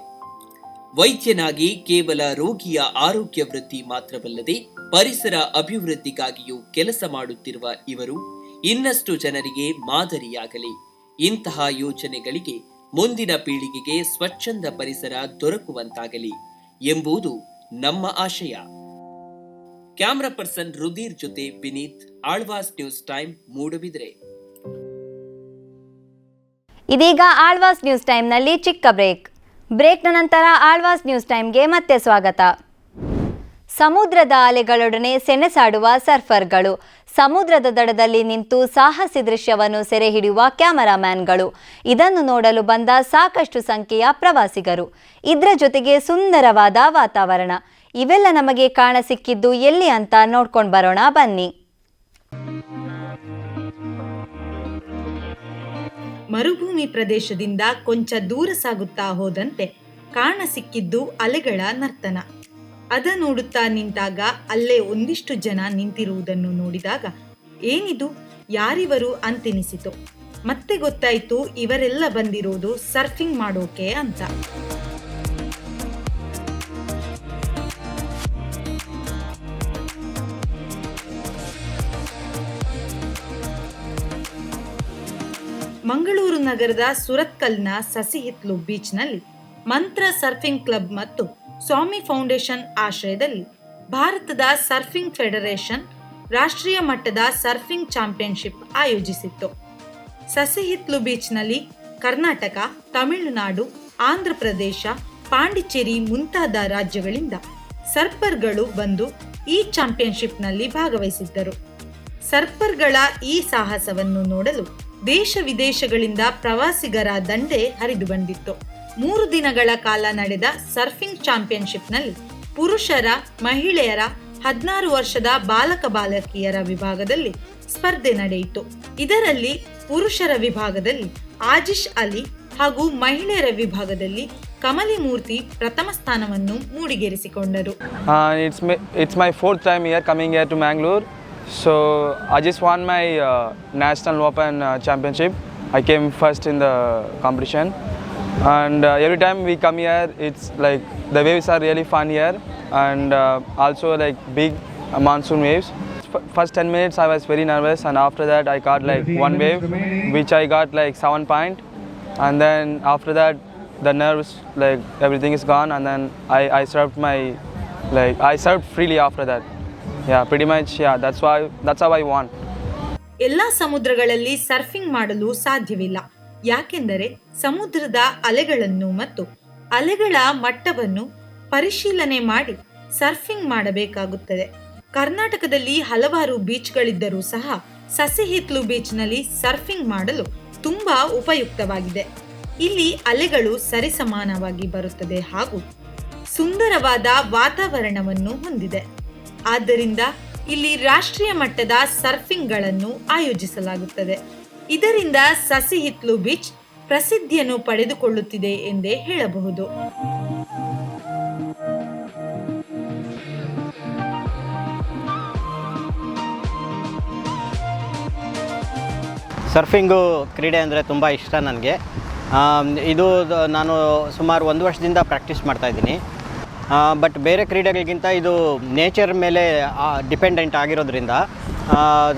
ವೈದ್ಯನಾಗಿ ಕೇವಲ ರೋಗಿಯ ಆರೋಗ್ಯ ವೃದ್ಧಿ ಮಾತ್ರವಲ್ಲದೆ ಪರಿಸರ ಅಭಿವೃದ್ಧಿಗಾಗಿಯೂ ಕೆಲಸ ಮಾಡುತ್ತಿರುವ ಇವರು ಇನ್ನಷ್ಟು ಜನರಿಗೆ ಮಾದರಿಯಾಗಲಿ. ಇಂತಹ ಯೋಜನೆಗಳಿಗೆ ಮುಂದಿನ ಪೀಳಿಗೆಗೆ ಸ್ವಚ್ಛಂದ ಪರಿಸರ ದೊರಕುವಂತಾಗಲಿ ಎಂಬುದು ನಮ್ಮ ಆಶಯ. ಕ್ಯಾಮ್ರಾ ಪರ್ಸನ್ ರುದೀರ್ ಜೊತೆ ವಿನೀತ್, ಆಳ್ವಾಸ್ ನ್ಯೂಸ್ ಟೈಮ್, ಮೂಡಬಿದ್ರೆ. ಇದೀಗ ಆಳ್ವಾಸ್ ನ್ಯೂಸ್ ಟೈಮ್ನಲ್ಲಿ ಚಿಕ್ಕ ಬ್ರೇಕ್. ಬ್ರೇಕ್ನ ನಂತರ ಆಳ್ವಾಸ್ ನ್ಯೂಸ್ ಟೈಮ್ಗೆ ಮತ್ತೆ ಸ್ವಾಗತ. ಸಮುದ್ರದ ಅಲೆಗಳೊಡನೆ ಸೆಣಸಾಡುವ ಸರ್ಫರ್ಗಳು. ಸಮುದ್ರದ ದಡದಲ್ಲಿ ನಿಂತು ಸಾಹಸಿ ದೃಶ್ಯವನ್ನು ಸೆರೆ ಹಿಡಿಯುವ ಕ್ಯಾಮರಾಮ್ಯಾನ್ಗಳು. ಇದನ್ನು ನೋಡಲು ಬಂದ ಸಾಕಷ್ಟು ಸಂಖ್ಯೆಯ ಪ್ರವಾಸಿಗರು. ಇದರ ಜೊತೆಗೆ ಸುಂದರವಾದ ವಾತಾವರಣ. ಇವೆಲ್ಲ ನಮಗೆ ಕಾಣಸಿಕ್ಕಿದ್ದು ಎಲ್ಲಿ ಅಂತ ನೋಡ್ಕೊಂಡು ಬರೋಣ ಬನ್ನಿ. ಮರುಭೂಮಿ ಪ್ರದೇಶದಿಂದ ಕೊಂಚ ದೂರ ಸಾಗುತ್ತಾ ಹೋದಂತೆ ಕಾಣ ಸಿಕ್ಕಿದ್ದು ಅಲೆಗಳ ನರ್ತನ. ಅದ ನೋಡುತ್ತಾ ನಿಂತಾಗ ಅಲ್ಲೇ ಒಂದಿಷ್ಟು ಜನ ನಿಂತಿರುವುದನ್ನು ನೋಡಿದಾಗ ಏನಿದು? ಯಾರಿವರು ಅಂತೆನಿಸಿತು. ಮತ್ತೆ ಗೊತ್ತಾಯಿತು, ಇವರೆಲ್ಲ ಬಂದಿರೋದು ಸರ್ಫಿಂಗ್ ಮಾಡೋಕೆ ಅಂತ. ಮಂಗಳೂರು ನಗರದ ಸುರತ್ಕಲ್ನ ಸಸಿಹಿತ್ಲು ಬೀಚ್ನಲ್ಲಿ ಮಂತ್ರ ಸರ್ಫಿಂಗ್ ಕ್ಲಬ್ ಮತ್ತು ಸ್ವಾಮಿ ಫೌಂಡೇಶನ್ ಆಶ್ರಯದಲ್ಲಿ ಭಾರತದ ಸರ್ಫಿಂಗ್ ಫೆಡರೇಷನ್ ರಾಷ್ಟ್ರೀಯ ಮಟ್ಟದ ಸರ್ಫಿಂಗ್ ಚಾಂಪಿಯನ್ಶಿಪ್ ಆಯೋಜಿಸಿತ್ತು. ಸಸಿಹಿತ್ಲು ಬೀಚ್ನಲ್ಲಿ ಕರ್ನಾಟಕ, ತಮಿಳುನಾಡು ಆಂಧ್ರ ಪ್ರದೇಶ ಪಾಂಡಿಚೇರಿ ಮುಂತಾದ ರಾಜ್ಯಗಳಿಂದ ಸರ್ಪರ್ಗಳು ಬಂದು ಈ ಚಾಂಪಿಯನ್ಶಿಪ್ನಲ್ಲಿ ಭಾಗವಹಿಸಿದ್ದರು. ಸರ್ಪರ್ಗಳ ಈ ಸಾಹಸವನ್ನು ನೋಡಲು ದೇಶ ವಿದೇಶಗಳಿಂದ ಪ್ರವಾಸಿಗರ ದಂಡೆ ಹರಿದು ಬಂದಿತ್ತು. ಮೂರು ದಿನಗಳ ಕಾಲ ನಡೆದ ಸರ್ಫಿಂಗ್ ಚಾಂಪಿಯನ್ಶಿಪ್ನಲ್ಲಿ ಪುರುಷರ, ಮಹಿಳೆಯರ ಹದಿನಾರು ವರ್ಷದ ಬಾಲಕ ಬಾಲಕಿಯರ ವಿಭಾಗದಲ್ಲಿ ಸ್ಪರ್ಧೆ ನಡೆಯಿತು. ಇದರಲ್ಲಿ ಪುರುಷರ ವಿಭಾಗದಲ್ಲಿ ಆಜಿಶ್ ಅಲಿ ಹಾಗೂ ಮಹಿಳೆಯರ ವಿಭಾಗದಲ್ಲಿ ಕಮಲಿ ಮೂರ್ತಿ ಪ್ರಥಮ ಸ್ಥಾನವನ್ನು ಮೂಡಿಗೇರಿಸಿಕೊಂಡರು. It's my fourth time year coming year to Mangalore. So I just won my uh, national open uh, championship. I came first in the competition, and uh, every time we come here, it's like the waves are really fun here, and uh, also like big uh, monsoon waves. F- First 10 minutes I was very nervous, and after that I got like one wave, which I got like seven point, and then after that the nerves like everything is gone, and then I I served my like I served freely after that. Much. Yeah, that's why that's how I won. ಎಲ್ಲ ಸಮುದ್ರಗಳಲ್ಲಿ ಸರ್ಫಿಂಗ್ ಮಾಡಲು ಸಾಧ್ಯವಿಲ್ಲ ಯಾಕೆಂದರೆ ಸಮುದ್ರದ ಅಲೆಗಳನ್ನು ಮತ್ತು ಅಲೆಗಳ ಮಟ್ಟವನ್ನು ಪರಿಶೀಲನೆ ಮಾಡಿ ಸರ್ಫಿಂಗ್ ಮಾಡಬೇಕಾಗುತ್ತದೆ ಕರ್ನಾಟಕದಲ್ಲಿ ಹಲವಾರು ಬೀಚ್ಗಳಿದ್ದರೂ ಸಹ ಸಸಿಹಿತ್ಲು ಬೀಚ್ನಲ್ಲಿ ಸರ್ಫಿಂಗ್ ಮಾಡಲು ತುಂಬಾ ಉಪಯುಕ್ತವಾಗಿದೆ ಇಲ್ಲಿ ಅಲೆಗಳು ಸರಿಸಮಾನವಾಗಿ ಬರುತ್ತದೆ ಹಾಗೂ ಸುಂದರವಾದ ವಾತಾವರಣವನ್ನು ಹೊಂದಿದೆ ಆದ್ದರಿಂದ ಇಲ್ಲಿ ರಾಷ್ಟ್ರೀಯ ಮಟ್ಟದ ಸರ್ಫಿಂಗ್ಗಳನ್ನು ಆಯೋಜಿಸಲಾಗುತ್ತದೆ. ಇದರಿಂದ ಸಸಿ ಹಿತ್ಲು ಬೀಚ್ ಪ್ರಸಿದ್ಧಿಯನ್ನು ಪಡೆದುಕೊಳ್ಳುತ್ತಿದೆ ಎಂದೇ ಹೇಳಬಹುದು. ಸರ್ಫಿಂಗು ಕ್ರೀಡೆ ಅಂದರೆ ತುಂಬ ಇಷ್ಟ ನನಗೆ. ಇದು ನಾನು ಸುಮಾರು ಒಂದು ವರ್ಷದಿಂದ ಪ್ರಾಕ್ಟೀಸ್ ಮಾಡ್ತಾಯಿದ್ದೀನಿ ಬಟ್ ಬೇರೆ ಕ್ರೀಡೆಗಳಿಗಿಂತ ಇದು ನೇಚರ್ ಮೇಲೆ ಡಿಪೆಂಡೆಂಟ್ ಆಗಿರೋದ್ರಿಂದ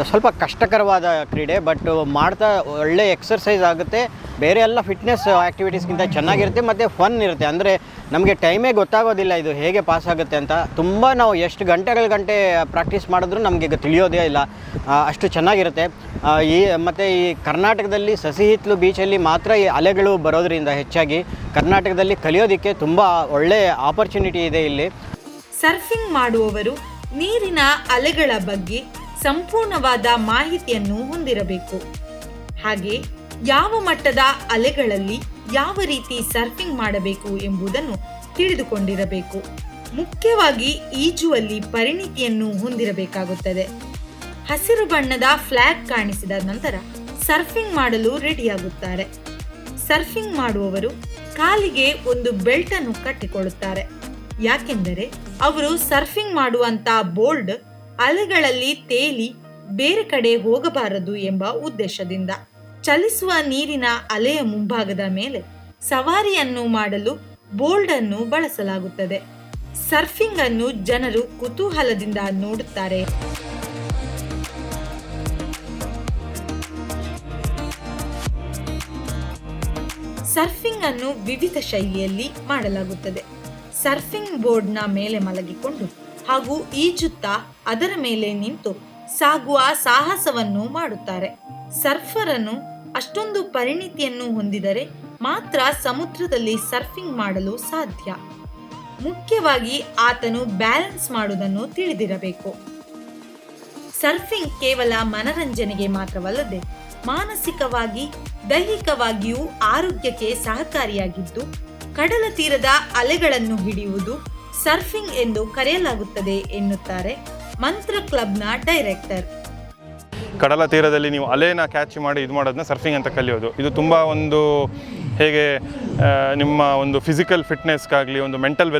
ಸ್ವಲ್ಪ ಕಷ್ಟಕರವಾದ ಕ್ರೀಡೆ ಬಟ್ ಮಾಡ್ತಾ ಒಳ್ಳೆ ಎಕ್ಸರ್ಸೈಸ್ ಆಗುತ್ತೆ. ಬೇರೆ ಎಲ್ಲ ಫಿಟ್ನೆಸ್ ಆ್ಯಕ್ಟಿವಿಟೀಸ್ಗಿಂತ ಚೆನ್ನಾಗಿರುತ್ತೆ, ಮತ್ತು ಫನ್ ಇರುತ್ತೆ. ಅಂದರೆ ನಮಗೆ ಟೈಮೇ ಗೊತ್ತಾಗೋದಿಲ್ಲ ಇದು ಹೇಗೆ ಪಾಸ್ ಆಗುತ್ತೆ ಅಂತ. ತುಂಬ ನಾವು ಎಷ್ಟು ಗಂಟೆಗಳ ಗಂಟೆ ಪ್ರಾಕ್ಟೀಸ್ ಮಾಡಿದ್ರೂ ನಮಗೆ ಈಗ ತಿಳಿಯೋದೇ ಇಲ್ಲ. ಅಷ್ಟು ಚೆನ್ನಾಗಿರುತ್ತೆ. ಈ, ಮತ್ತು ಈ ಕರ್ನಾಟಕದಲ್ಲಿ ಸಸಿಹಿತ್ಲು ಬೀಚಲ್ಲಿ ಮಾತ್ರ ಈ ಅಲೆಗಳು ಬರೋದರಿಂದ ಹೆಚ್ಚಾಗಿ ಕರ್ನಾಟಕದಲ್ಲಿ ಕಲಿಯೋದಕ್ಕೆ ತುಂಬ ಒಳ್ಳೆ ಆಪರ್ಚುನಿಟಿ ಇದೆ ಇಲ್ಲಿ. ಸರ್ಫಿಂಗ್ ಮಾಡುವವರು ನೀರಿನ ಅಲೆಗಳ ಬಗ್ಗೆ ಸಂಪೂರ್ಣವಾದ ಮಾಹಿತಿಯನ್ನು ಹೊಂದಿರಬೇಕು. ಹಾಗೆ ಯಾವ ಮಟ್ಟದ ಅಲೆಗಳಲ್ಲಿ ಯಾವ ರೀತಿ ಸರ್ಫಿಂಗ್ ಮಾಡಬೇಕು ಎಂಬುದನ್ನು ತಿಳಿದುಕೊಂಡಿರಬೇಕು. ಮುಖ್ಯವಾಗಿ ಈಜುವಲ್ಲಿ ಪರಿಣಿತಿಯನ್ನು ಹೊಂದಿರಬೇಕಾಗುತ್ತದೆ. ಹಸಿರು ಬಣ್ಣದ ಫ್ಲಾಗ್ ಕಾಣಿಸಿದ ನಂತರ ಸರ್ಫಿಂಗ್ ಮಾಡಲು ರೆಡಿಯಾಗುತ್ತಾರೆ. ಸರ್ಫಿಂಗ್ ಮಾಡುವವರು ಕಾಲಿಗೆ ಒಂದು ಬೆಲ್ಟನ್ನು ಕಟ್ಟಿಕೊಳ್ಳುತ್ತಾರೆ. ಯಾಕೆಂದರೆ ಅವರು ಸರ್ಫಿಂಗ್ ಮಾಡುವಂತ ಬೋಲ್ಡ್ ಅಲೆಗಳಲ್ಲಿ ತೇಲಿ ಬೇರೆ ಕಡೆ ಹೋಗಬಾರದು ಎಂಬ ಉದ್ದೇಶದಿಂದ ಚಲಿಸುವ ನೀರಿನ ಅಲೆಯ ಮುಂಭಾಗದ ಮೇಲೆ ಸವಾರಿಯನ್ನು ಮಾಡಲು ಬೋಲ್ಡ್ ಅನ್ನು ಬಳಸಲಾಗುತ್ತದೆ. ಸರ್ಫಿಂಗ್ ಅನ್ನು ಜನರು ಕುತೂಹಲದಿಂದ ನೋಡುತ್ತಾರೆ. ಸರ್ಫಿಂಗ್ ಅನ್ನು ವಿವಿಧ ಶೈಲಿಯಲ್ಲಿ ಮಾಡಲಾಗುತ್ತದೆ. ಸರ್ಫಿಂಗ್ ಬೋರ್ಡ್ನ ಮೇಲೆ ಮಲಗಿಕೊಂಡು ಹಾಗೂ ಈಜುತ್ತ ಅದರ ಮೇಲೆ ನಿಂತು ಸಾಗುವ ಸಾಹಸವನ್ನು ಮಾಡುತ್ತಾರೆ. ಸರ್ಫರ್ ಅನ್ನು ಅಷ್ಟೊಂದು ಪರಿಣಿತಿಯನ್ನು ಹೊಂದಿದರೆ ಮಾತ್ರ ಸಮುದ್ರದಲ್ಲಿ ಸರ್ಫಿಂಗ್ ಮಾಡಲು ಸಾಧ್ಯ. ಮುಖ್ಯವಾಗಿ ಆತನು ಬ್ಯಾಲೆನ್ಸ್ ಮಾಡುವುದನ್ನು ತಿಳಿದಿರಬೇಕು. ಸರ್ಫಿಂಗ್ ಕೇವಲ ಮನರಂಜನೆಗೆ ಮಾತ್ರವಲ್ಲದೆ ಮಾನಸಿಕವಾಗಿ, ದೈಹಿಕವಾಗಿಯೂ ಆರೋಗ್ಯಕ್ಕೆ ಸಹಕಾರಿಯಾಗಿದ್ದು ಕಡಲ ತೀರದ ಅಲೆಗಳನ್ನು ಹಿಡಿಯುವುದು ಸರ್ಫಿಂಗ್ ಎಂದು ಕರೆಯಲಾಗುತ್ತದೆ ಎನ್ನುತ್ತಾರೆ ಮಂತ್ರ ಕ್ಲಬ್ನ ಡೈರೆಕ್ಟರ್. ಕಡಲ ತೀರದಲ್ಲಿ ನೀವು ಅಲೆನ ಕ್ಯಾಚ್ ಮಾಡಿ ಇದು ಮಾಡೋದನ್ನ ಸರ್ಫಿಂಗ್ ಅಂತ ಕಲಿಯೋದು. ಇದು ತುಂಬ ಒಂದು ಹೇಗೆ ನಿಮ್ಮ ಒಂದು ಫಿಸಿಕಲ್ ಫಿಟ್ನೆಸ್ಗಾಗಲಿ, ಒಂದು ಮೆಂಟಲ್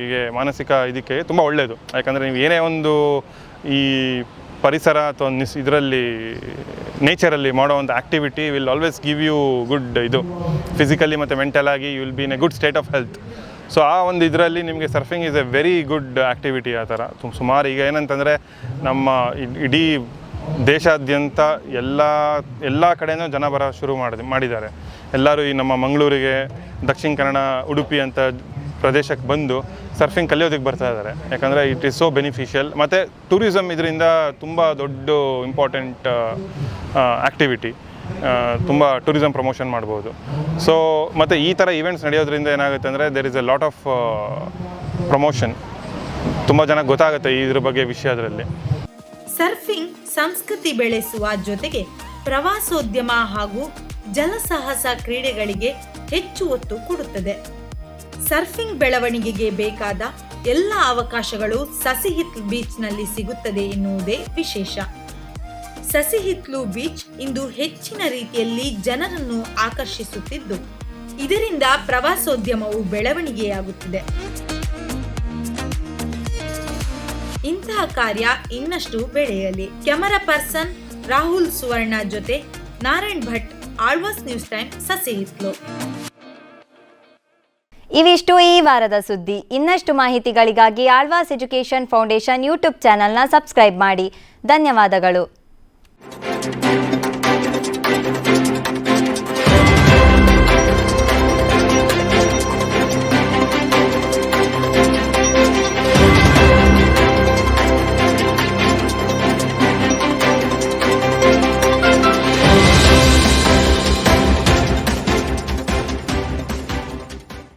ಹೀಗೆ ಮಾನಸಿಕ ಇದಕ್ಕೆ ತುಂಬ ಒಳ್ಳೆಯದು ಯಾಕಂದರೆ ನೀವು ಏನೇ ಒಂದು ಈ ಪರಿಸರ ಅಥವಾ ನಿಸ್, ಇದರಲ್ಲಿ, ನೇಚರಲ್ಲಿ ಮಾಡೋ ಒಂದು activity will always give you good ಇದು. ಫಿಸಿಕಲಿ ಮತ್ತು ಮೆಂಟಲಾಗಿ you will be in a good state of health so ಆ ಒಂದು ಇದರಲ್ಲಿ ನಿಮಗೆ surfing is a very good activity ಆ ಥರ. ಸುಮಾರು ಈಗ ಏನಂತಂದರೆ ನಮ್ಮ ಇಡ್- ಇಡೀ ದೇಶಾದ್ಯಂತ ಎಲ್ಲ ಎಲ್ಲ ಕಡೆಯೂ ಜನ ಬರ ಶುರು ಮಾಡಿದೆ ಮಾಡಿದ್ದಾರೆ. ಎಲ್ಲರೂ ಈ ನಮ್ಮ ಮಂಗಳೂರಿಗೆ, ದಕ್ಷಿಣ ಕನ್ನಡ, ಉಡುಪಿ ಅಂತ ಪ್ರದೇಶಕ್ಕೆ ಬಂದು ಸರ್ಫಿಂಗ್ ಕಲಿಯೋದಕ್ಕೆ ಬರ್ತಾ ಇದ್ದಾರೆ. ಯಾಕಂದರೆ ಇಟ್ ಈಸ್ ಸೋ ಬೆನಿಫಿಷಿಯಲ್ ಮತ್ತು ಟೂರಿಸಮ್ ಇದರಿಂದ ತುಂಬ ದೊಡ್ಡ ಇಂಪಾರ್ಟೆಂಟ್ ಆ್ಯಕ್ಟಿವಿಟಿ ತುಂಬ ಟೂರಿಸಮ್ ಪ್ರಮೋಷನ್ ಮಾಡ್ಬೋದು. ಸೊ ಮತ್ತು ಈ ಥರ ಇವೆಂಟ್ಸ್ ನಡೆಯೋದ್ರಿಂದ ಏನಾಗುತ್ತೆ ಅಂದರೆ there is a lot of promotion ತುಂಬ ಜನ ಗೊತ್ತಾಗುತ್ತೆ ಇದ್ರ ಬಗ್ಗೆ ವಿಷಯದಲ್ಲಿ ಸರ್ಫಿಂಗ್ ಸಂಸ್ಕೃತಿ ಬೆಳೆಸುವ ಜೊತೆಗೆ ಪ್ರವಾಸೋದ್ಯಮ ಹಾಗೂ ಜಲಸಾಹಸ ಕ್ರೀಡೆಗಳಿಗೆ ಹೆಚ್ಚು ಒತ್ತು ಕೊಡುತ್ತದೆ. ಸರ್ಫಿಂಗ್ ಬೆಳವಣಿಗೆಗೆ ಬೇಕಾದ ಎಲ್ಲ ಅವಕಾಶಗಳು ಸಸಿಹಿತ್ ಬೀಚ್ನಲ್ಲಿ ಸಿಗುತ್ತದೆ ಎನ್ನುವುದೇ ವಿಶೇಷ. ಸಸಿಹಿತ್ಲು ಬೀಚ್ ಇಂದು ಹೆಚ್ಚಿನ ರೀತಿಯಲ್ಲಿ ಜನರನ್ನು ಆಕರ್ಷಿಸುತ್ತಿದ್ದು, ಇದರಿಂದ ಪ್ರವಾಸೋದ್ಯಮವು ಬೆಳವಣಿಗೆಯಾಗುತ್ತಿದೆ. ಇಂತಹ ಕಾರ್ಯ ಇನ್ನಷ್ಟು ಬೆಳೆಯಲಿ. ಕ್ಯಾಮರಾ ಪರ್ಸನ್ ರಾಹುಲ್ ಸುವರ್ಣ ಜೊತೆ ನಾರಾಯಣ್ ಭಟ್, ಆಳ್ವಾಸ್ ನ್ಯೂಸ್ ಟೈಮ್, ಸಸಿಹಿತ್ಲು. ಇವಿಷ್ಟು ಈ ವಾರದ ಸುದ್ದಿ. ಇನ್ನಷ್ಟು ಮಾಹಿತಿಗಳಿಗಾಗಿ ಆಳ್ವಾಸ್ ಎಜುಕೇಷನ್ ಫೌಂಡೇಶನ್ ಯೂಟ್ಯೂಬ್ ಚಾನೆಲ್ನ ಸಬ್ಸ್ಕ್ರೈಬ್ ಮಾಡಿ. ಧನ್ಯವಾದಗಳು. Thank you.